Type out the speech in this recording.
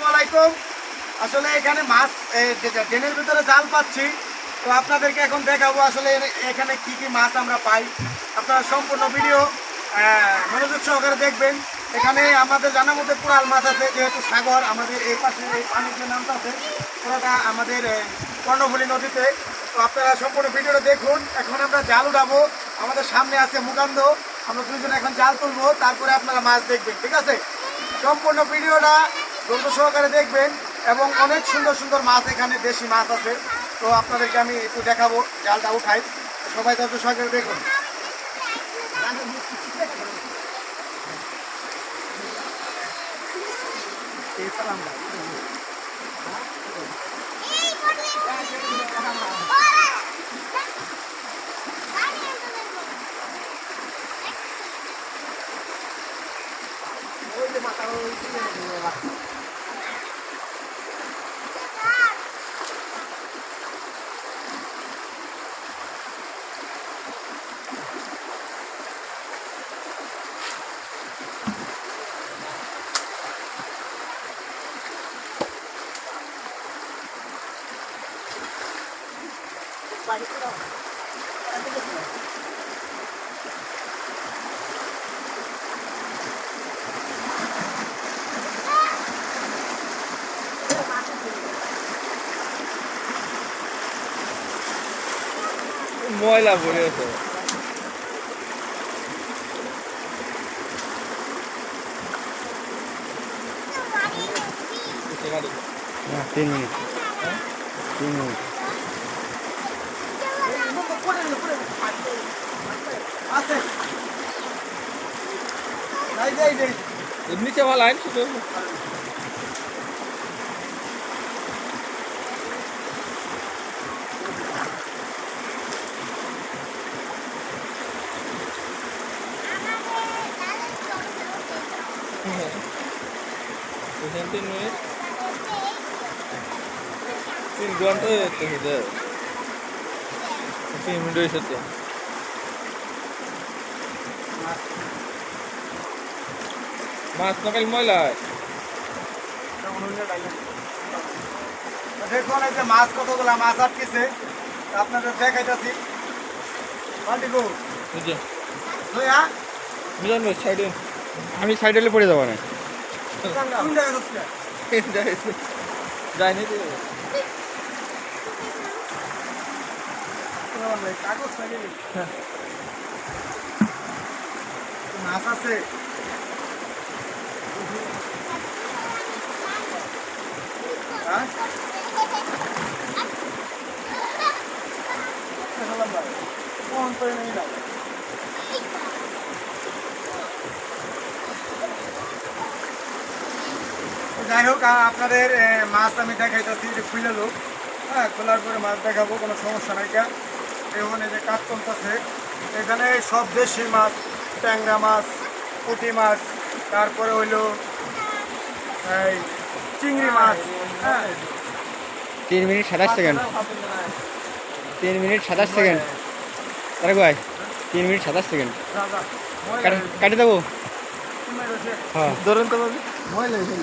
আলাইকুম। আসলে এখানে মাছ ড্রেনের ভিতরে জাল পাচ্ছি, তো আপনাদেরকে এখন দেখাবো আসলে এখানে কি কি মাছ আমরা পাই। আপনারা সম্পূর্ণ ভিডিও মনোযোগ সহকারে দেখবেন। এখানে আমাদের জানার মধ্যে কোরাল মাছ আছে, যেহেতু সাগর, আমাদের এই পাশে এই পানির যে নামটা আছে পুরোটা আমাদের কর্ণফুলী নদীতে। তো আপনারা সম্পূর্ণ ভিডিওটা দেখুন। এখন আমরা জাল উঠাবো। আমাদের সামনে আছে মুকান্দ। আমরা দুজন এখন জাল তুলবো। তারপরে আপনারা মাছ দেখবেন, ঠিক আছে? সম্পূর্ণ ভিডিওটা ধৈর্য সহকারে দেখবেন এবং অনেক সুন্দর সুন্দর মাছ এখানে, দেশি মাছ আছে। তো আপনাদেরকে আমি একটু দেখাবো, জালটা উঠাই। সবাই ধৈর্য সহকারে দেখুন। ময়লা ভরে আছে। তিন মিনিট। তিন মিনিট আছে এই যে, এই যে, এই যে। নিচে ভালো আইন শুধু। তিন মিনিট তিন ঘণ্টা তিন মিনিট হয়েছে তো মাছ নকাল ময়লা? তো দেখুন এই যে মাছ কতগুলা মাছ আটকেছে আপনাদের দেখাইতেছি। হ্যাঁ মিলন ভাই সাইডে। আমি সাইডে পড়ে যাব না? যাইনি কাগজ মাছ আছে। হ্যাঁ? যাই হোক আপনাদের মাছ আমি দেখাইতেছি যে খুলে লোক। হ্যাঁ খোলার পরে মাছ দেখাবো, কোনো সমস্যা নাই কা। এখন এই যে কাজ চলতেছে এখানে সব দেশি মাছ ট্যাংরা মাছ পুঁটি মাছ তারপরে হইল এই চিংড়ি মাছ হ্যাঁ। তিন মিনিট সাতাশ সেকেন্ড। তিন মিনিট সাতাশ সেকেন্ড। তারা ভাই তিন মিনিট সাতাশ সেকেন্ড। কাটে দেবো? হ্যাঁ। ধরুন তো ময়লা হয়েছে।